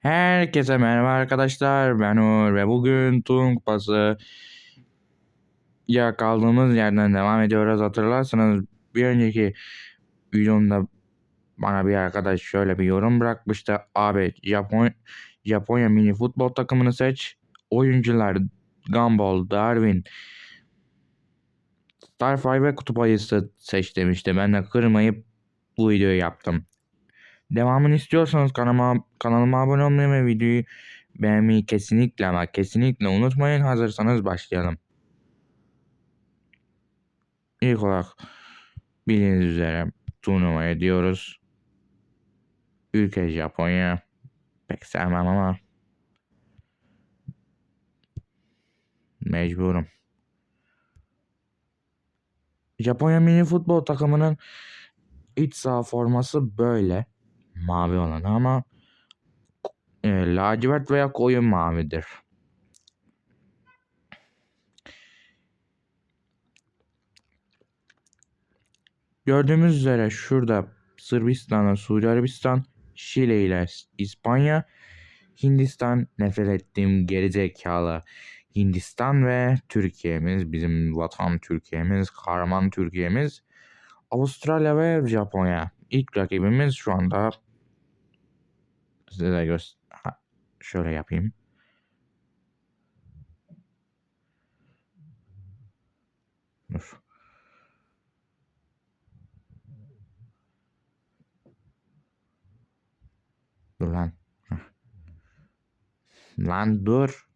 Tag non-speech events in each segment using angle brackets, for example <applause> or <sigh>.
Herkese merhaba arkadaşlar. Ben Uğur ve bugün Tun Kupası ya kaldığımız yerden devam ediyoruz. Hatırlarsanız bir önceki videomda bana bir arkadaş şöyle bir yorum bırakmıştı. Abi Japon Japonya mini futbol takımını seç. Oyuncular Gumball, Darwin, Starfire Kutup Ayısı seç demişti. Ben de kırmayıp bu videoyu yaptım. Devamını istiyorsanız kanalıma, kanalıma abone olmayı ve videoyu beğenmeyi kesinlikle ama kesinlikle unutmayın. Hazırsanız başlayalım. İlk olarak bildiğiniz üzere turnuvaya diyoruz. Ülke Japonya. Pek sevmem ama mecburum. Japonya mini futbol takımının iç saha forması böyle mavi olan ama e, lacivert veya koyu mavidir. Gördüğümüz üzere şurada Sırbistan'la Suudi Arabistan, Şile ile İspanya, Hindistan nefret ettiğim gerizekalı Hindistan ve Türkiye'miz bizim vatan Türkiye'miz, kahraman Türkiye'miz, Avustralya ve Japonya. İlk rakibimiz şu anda size de göster şöyle yapayım. Dur. Dur lan. Lan dur.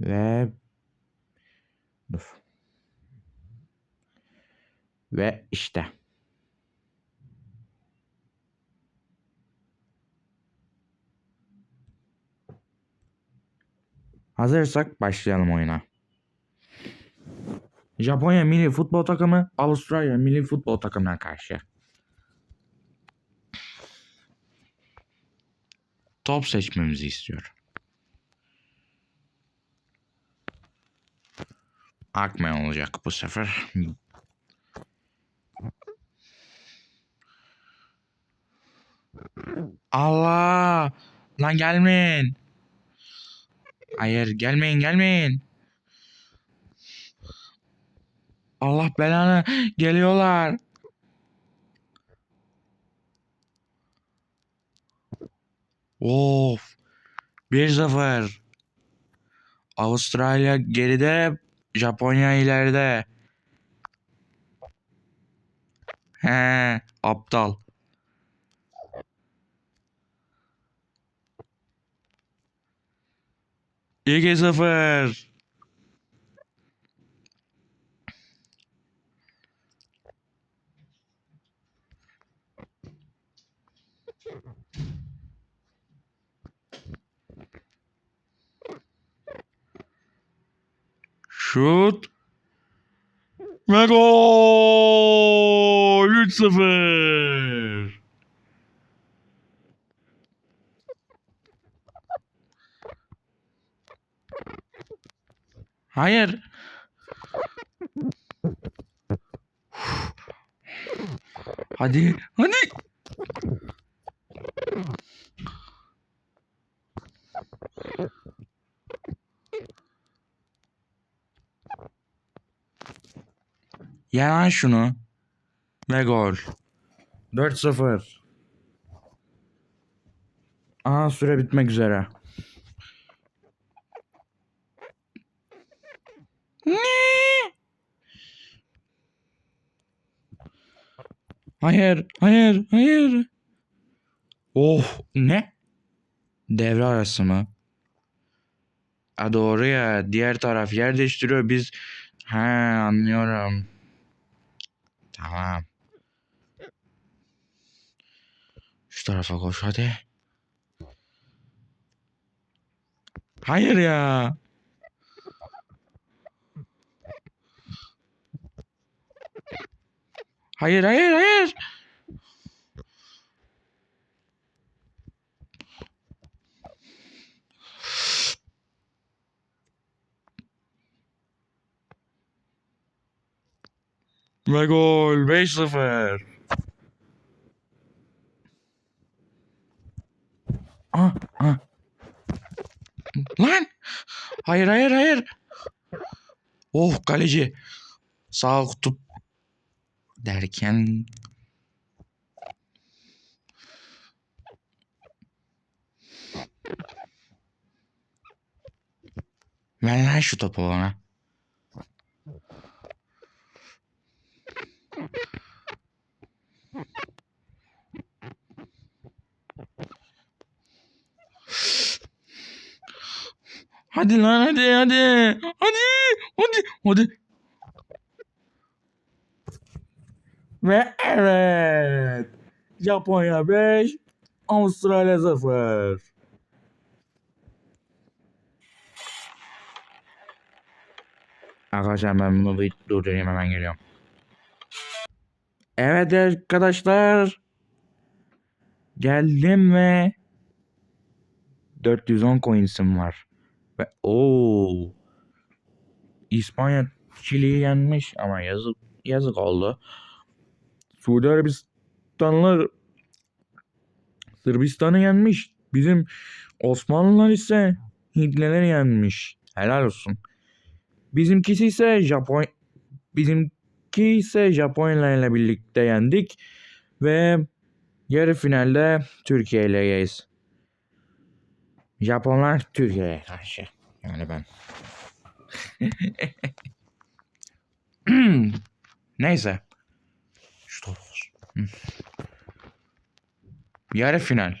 Ve dur. Ve işte. Hazırsak başlayalım oyuna. Japonya milli futbol takımı Avustralya milli futbol takımına karşı. Top seçmemizi istiyor. Akmen olacak bu sefer. Allah! Lan gelmeyin. Hayır gelmeyin gelmeyin. Allah belanı geliyorlar. Of. 1-0. Avustralya geride, Japonya ileride. He, aptal. İki sıfır. Şut. Ve gol. 3-0. Hayır. Hadi, hadi. Yalan şunu. Ve gol. 4-0. Aha süre bitmek üzere. Ne? Hayır, hayır, hayır. Oh, ne? Devre arası mı? A doğru ya. Diğer taraf yer değiştiriyor. Biz He anlıyorum. Tamam. Şu tarafa koş hadi. Hayır ya. Hayır hayır hayır. Ve gol 5-0. Ah, ah. Lan! Hayır hayır hayır. Oh kaleci. Sağ kutup derken Ver lan şu topu bana. Hadi lan hadi hadi. Hadi. Hadi. Hadi. Ve evet. Japonya 5. Avustralya 0. Arkadaşlar ben bunu durdurayım hemen geliyorum. Evet arkadaşlar. Geldim ve 410 coins'im var. Ve ooo İspanya Çili'yi yenmiş ama yazık yazık oldu. Suudi Arabistanlılar Sırbistan'ı yenmiş. Bizim Osmanlılar ise Hintlileri yenmiş. Helal olsun. Bizimkisi ise Japon bizimki ise Japonya ile birlikte yendik ve yarı finalde Türkiye ileyiz. Japonlar Türkiye'ye karşı. Yani ben. <laughs> Neyse. Şu olsun. Yarı final.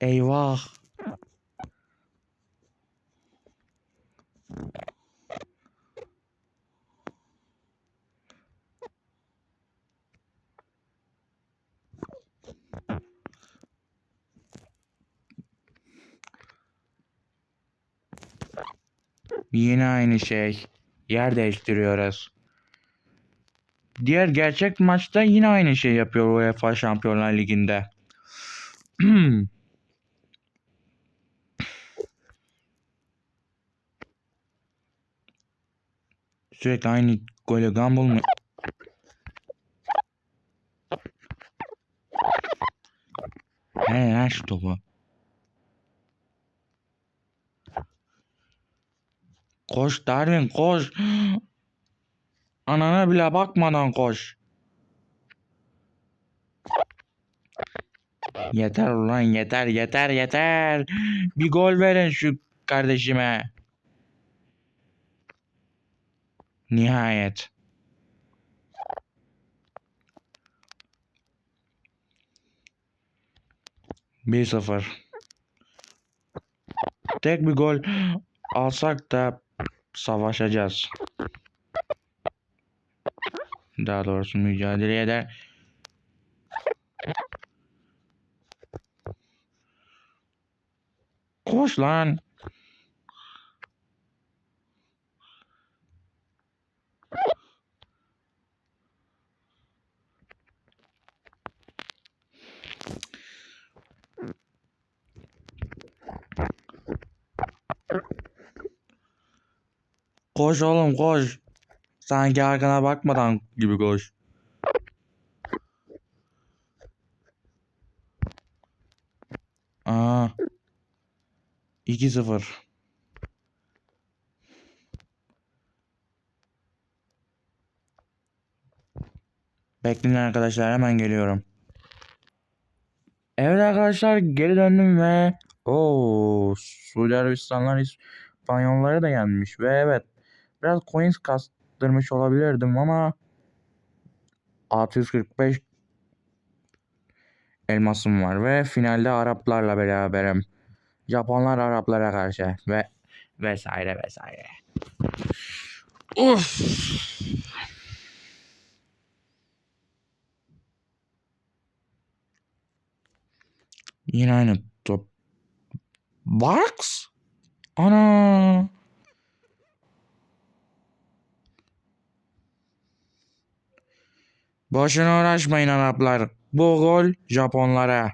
Eyvah. Yine aynı şey. Yer değiştiriyoruz. Diğer gerçek maçta yine aynı şey yapıyor UEFA Şampiyonlar Ligi'nde. <clears throat> Sürekli aynı gole gumball mı? He lan şu topu. Koş Darwin koş. Anana bile bakmadan koş. Yeter ulan yeter yeter yeter. Bir gol verin şu kardeşime. Nihayet. Bir sıfır. Tek bir gol alsak da savaşacağız. Daha doğrusu mücadele eder. Koş lan. Koş oğlum koş. Sanki arkana bakmadan gibi koş. Aa. 2-0. Bekleyin arkadaşlar hemen geliyorum. Evet arkadaşlar geri döndüm ve o Suudi Arabistanlar İspanyolları da yenmiş ve evet biraz coins kas yaptırmış olabilirdim ama 645 elmasım var ve finalde Araplarla beraberim. Japonlar Araplara karşı ve vesaire vesaire. Uf. Yine aynı top. Box? Ana. Boşuna uğraşmayın Araplar. Bu gol Japonlara.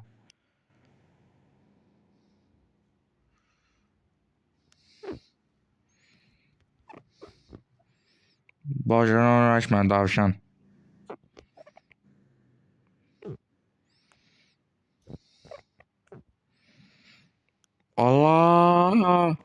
Boşuna uğraşma tavşan. Allah.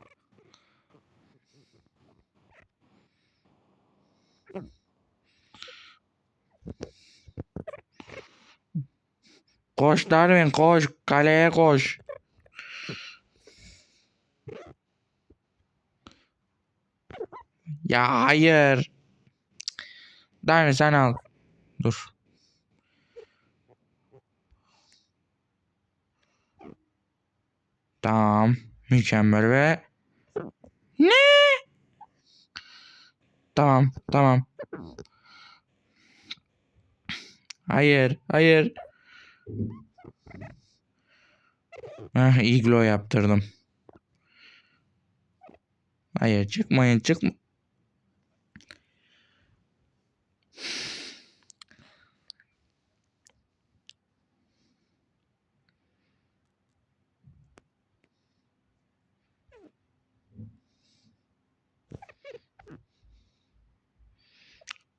Koş Darwin koş. Kaleye koş. Ya hayır. Darwin sen al. Dur. Tamam. Mükemmel ve... Ne? Tamam. Tamam. Hayır. Hayır. Heh, iglo yaptırdım. Hayır çıkmayın çıkma.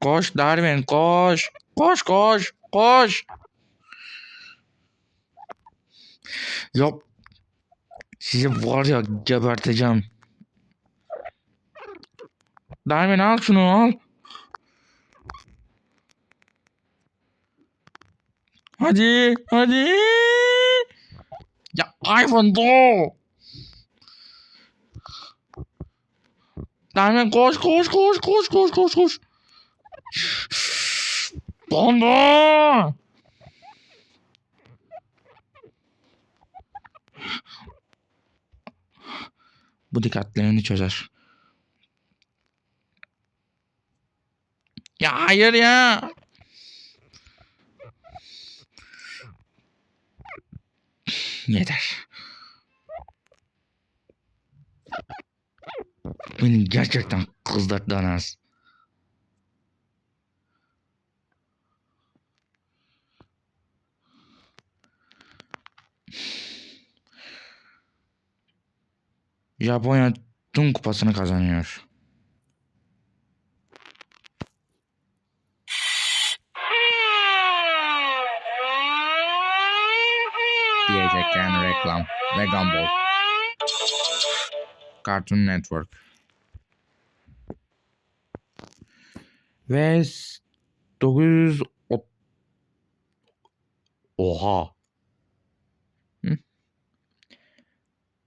Koş Darwin koş. Koş koş koş. Ya sizi var ya geberteceğim. Darwin al şunu al. Hadi hadi. Ya iPhone do. Darwin koş koş koş koş koş koş koş. Dondu. Bu dikkatlerini çözer. Ya hayır ya. Yeter. Beni gerçekten kızdırttı Anas. Japonya tüm kupasını kazanıyor. Diyecekten reklam ve Gumball. Cartoon Network. Ve 900 Oha.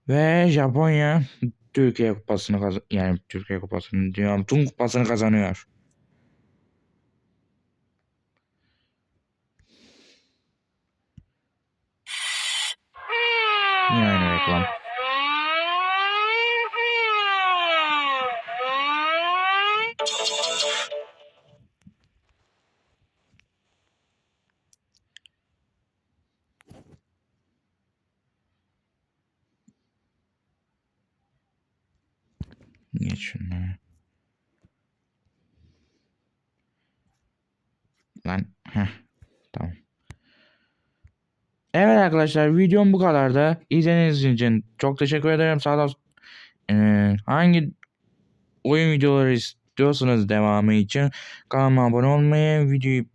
Ve Japonya Türkiye kupasını kazan yani Türkiye kupasını diyorum tüm kupasını kazanıyor. Aynı reklam. Lan heh, tamam. Evet arkadaşlar videom bu kadardı. İzlediğiniz için çok teşekkür ederim. Sağ olun. Ee, hangi oyun videoları istiyorsanız devamı için kanalıma abone olmayı, videoyu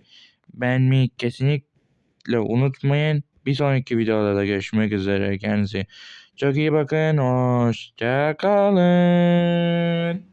beğenmeyi kesinlikle unutmayın. Bir sonraki videoda da görüşmek üzere. Kendinize çok iyi bakın. Hoşçakalın.